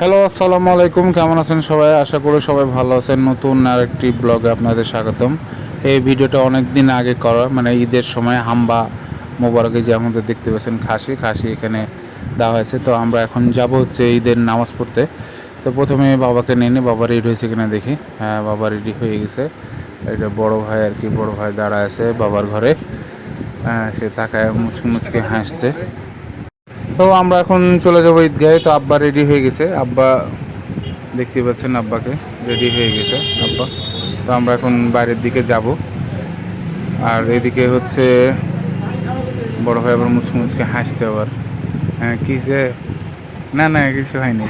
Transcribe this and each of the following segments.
Hello আসসালামু আলাইকুম। কেমন আছেন সবাই? আশা করি সবাই ভালো আছেন। নতুন আরেকটি ব্লগে আপনাদের স্বাগতম। এই ভিডিওটা অনেক দিন আগে করা মানে ঈদের সময় হাম্বা মোবারকে যে আমাদের দেখতে পাচ্ছেন, খাসি খাসি এখানে দেওয়া হয়েছে। তো আমরা এখন যাব হচ্ছে ঈদের নামাজ পড়তে। তো প্রথমে বাবাকে নিয়ে নিই বাবা রেডি হয়েছে কিনা দেখি। হ্যাঁ বাবা রেডি হয়ে গেছে। এটা বড় ভাই আর কি, বড় ভাই দাঁড়ায় আছে বাবার ঘরে। হ্যাঁ সে তাকায় মুচকে মুচকে হাসছে। তো আমরা এখন চলে যাব ঈদগাহে তো আব্বা রেডি হয়ে গেছে। আব্বা দেখতে পাচ্ছেন আব্বাকে রেডি হয়ে গেছে আব্বা। তো আমরা এখন বাইরের দিকে যাব। আর এদিকে হচ্ছে বড় ভাই আবার মুচকে মুচকে হাসতে আবার। হ্যাঁ কিসে না না কিছু হয়নি।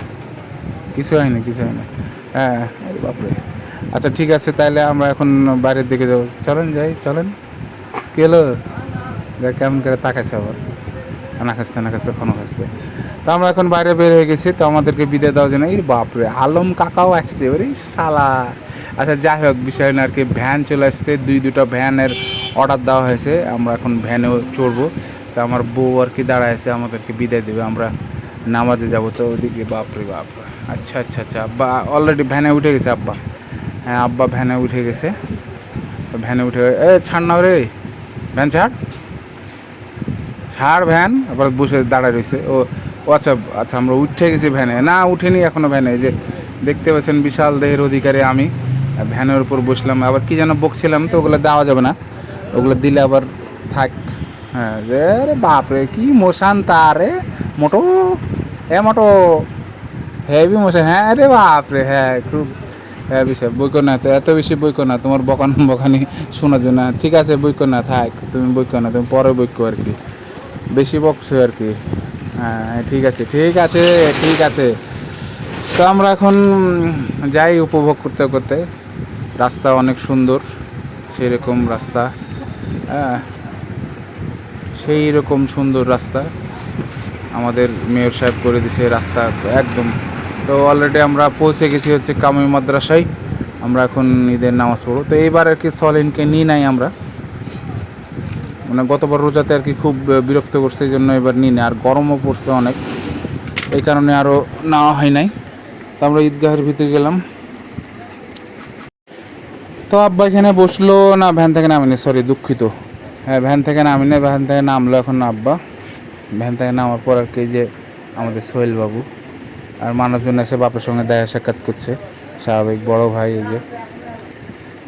কিছু হয়নি কিছু হয়নি। হ্যাঁ বাপরে। আচ্ছা ঠিক আছে তাহলে আমরা এখন বাইরের দিকে যাব। চলেন যাই চলেন। কেলো দেখ কেমন করে তাকাচ্ছে আবার। না খাসতে না খাসতে ক্ষণ খাসতে তো আমরা এখন বাইরে বের হয়ে গেছি, তো আমাদেরকে বিদায় দেওয়ার জন্য, এই বাপরে, আলম কাকাও আসছে, ওরে শালা। আচ্ছা যাই হোক, বিষয় না আর কি, ভ্যান চলে আসছে, দুই দুটো ভ্যানের অর্ডার দেওয়া হয়েছে, আমরা এখন ভ্যানেও চড়বো। তো আমার বউ আর কি দাঁড়ায় আছে, আমাদেরকে বিদায় দেবে, আমরা নামাজে যাব। তো ওদিকে, বাপরে, বাপ। আচ্ছা আচ্ছা আচ্ছা আব্বা অলরেডি ভ্যানে উঠে গেছে, আব্বা। হ্যাঁ আব্বা ভ্যানে উঠে গেছে। ভ্যানে উঠে, এ, ছাড় না রে। ভ্যান ছাড়। ছাড় ভ্যান, আবার বসে দাঁড়ায় রয়েছে। ও আচ্ছা আচ্ছা আমরা উঠে গেছি ভ্যানে। না, উঠিনি এখনও ভ্যানে যে দেখতে পাচ্ছেন বিশাল দেহের অধিকারী আমি। ভ্যানের উপর বসলাম, আবার কি যেন বকছিলাম তো, ওগুলো দেওয়া যাবে না। ওগুলো দিলে আবার থাক। হ্যাঁ রে বাপরে কি মোশান তারে মোটো, এ মোটো, হেভি মোশন। হ্যাঁ রে বাপরে হ্যাঁ খুব হ্যাঁ বিষয় বইকো না তো এত বেশি বইকো না তোমার বকান বকানি শোনার জন্য। ঠিক আছে বইকো না থাক, তুমি বইকো না তুমি পরে বইকো আর কি। বেশি বকছো আর কি। হ্যাঁ ঠিক আছে ঠিক আছে ঠিক আছে। তো আমরা এখন যাই উপভোগ করতে করতে। রাস্তা অনেক সুন্দর, সেরকম রাস্তা। হ্যাঁ সেই রকম সুন্দর রাস্তা আমাদের মেয়র সাহেব করে দিছে রাস্তা একদম। তো অলরেডি আমরা পৌঁছে গেছি হচ্ছে কামি মাদ্রাসায়। আমরা এখন ঈদের নামাজ পড়ব। তো এইবার আর কি সলিনকে নিই নাই আমরা। মানে গতবার রোজাতে আর কি খুব বিরক্ত করছে, এই জন্য এবার নিই না আর গরমও পড়ছে অনেক। এই কারণে আরও নেওয়া হয় নাই। তো আমরা ঈদগাহের ভিতরে গেলাম। তো আব্বা এখানে বসল, না, ভ্যান থেকে নামিনি সরি দুঃখিত। হ্যাঁ ভ্যান থেকে নামিনি, ভ্যান থেকে নামলো এখন আব্বা। ভ্যান থেকে নামার পর আর কি যে আমাদের সোহেল বাবু। আর মানুষজন এসে বাপের সঙ্গে দেখা সাক্ষাৎ করছে। স্বাভাবিক বড় ভাই এই যে।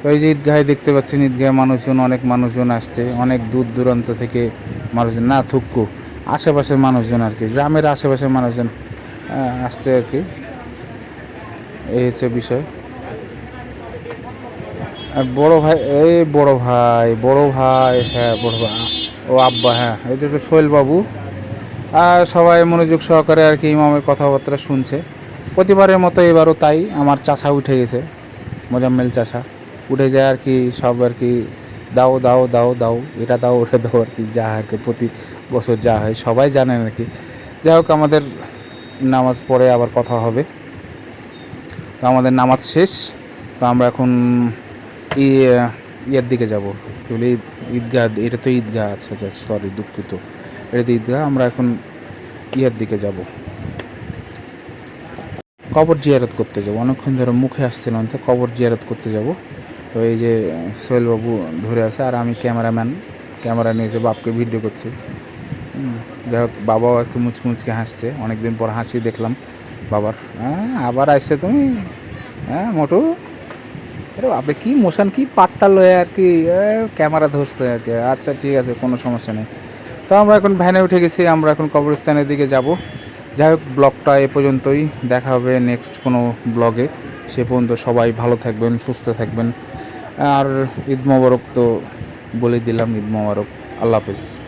তো এই যে ঈদগাহে দেখতে পাচ্ছেন, ঈদগাহে মানুষজন, অনেক মানুষজন আসছে। অনেক দূর দূরান্ত থেকে মানুষজন, না থুক্কু, আশেপাশের মানুষজন আর কি, গ্রামের আশেপাশের মানুষজন আসছে আর কি। এই হচ্ছে বিষয়। বড় ভাই, এই বড় ভাই বড় ভাই হ্যাঁ বড় ভাই, ও আব্বা হ্যাঁ এটা একটু সোহেল বাবু। আর সবাই মনোযোগ সহকারে আর কি ইমামের কথাবার্তা শুনছে। প্রতিবারের মতো এবারও তাই, আমার চাষা উঠে গেছে, মোজাম্মেল চাষা। উঠে যায় আর কি, সব আর কি, দাও দাও দাও দাও, এটা দাও, ওটা দাও আর কি, যা আর কি, প্রতি বছর যা হয়, সবাই জানেন আর কি। যাই হোক, আমাদের নামাজ পড়ে আবার কথা হবে। তো আমাদের নামাজ শেষ, তো আমরা এখন ই, ইয়ের দিকে যাব। বলে ঈদ- ঈদগাহ, এটা তো ঈদগাহ আচ্ছা আচ্ছা সরি দুঃখিত। এটা তো ঈদগাহ, আমরা এখন ইয়ের দিকে যাব। কবর জিয়ারত করতে যাব। অনেকক্ষণ ধরে মুখে আসছিলাম, তো কবর জিয়ারত করতে যাব। তো এই যে সোহেলবাবু ধরে আছে আর আমি ক্যামেরাম্যান। ক্যামেরা নিয়ে যে বাপকে ভিডিও করছি। যাই হোক, বাবাও আজকে মুচকি মুচকি হাসছে। অনেকদিন পর হাসি দেখলাম বাবার। হ্যাঁ আবার আসছে তুমি? হ্যাঁ মোটু? আরে আপনি কি মোশন, কি পাট্টা লয়ে আর কি ক্যামেরা ধরছে আর কি। আচ্ছা ঠিক আছে, কোনো সমস্যা নেই। তো আমরা এখন ভ্যানে উঠে গেছি, আমরা এখন কবরস্থানের দিকে যাব। যাই হোক, ব্লগটা এ পর্যন্তই। দেখা হবে নেক্সট কোনো ব্লগে। সে পর্যন্ত সবাই ভালো থাকবেন, সুস্থ থাকবেন। আর ঈদ মোবারক তো বলে দিলাম ঈদ মোবারক। আল্লাহ হাফিজ।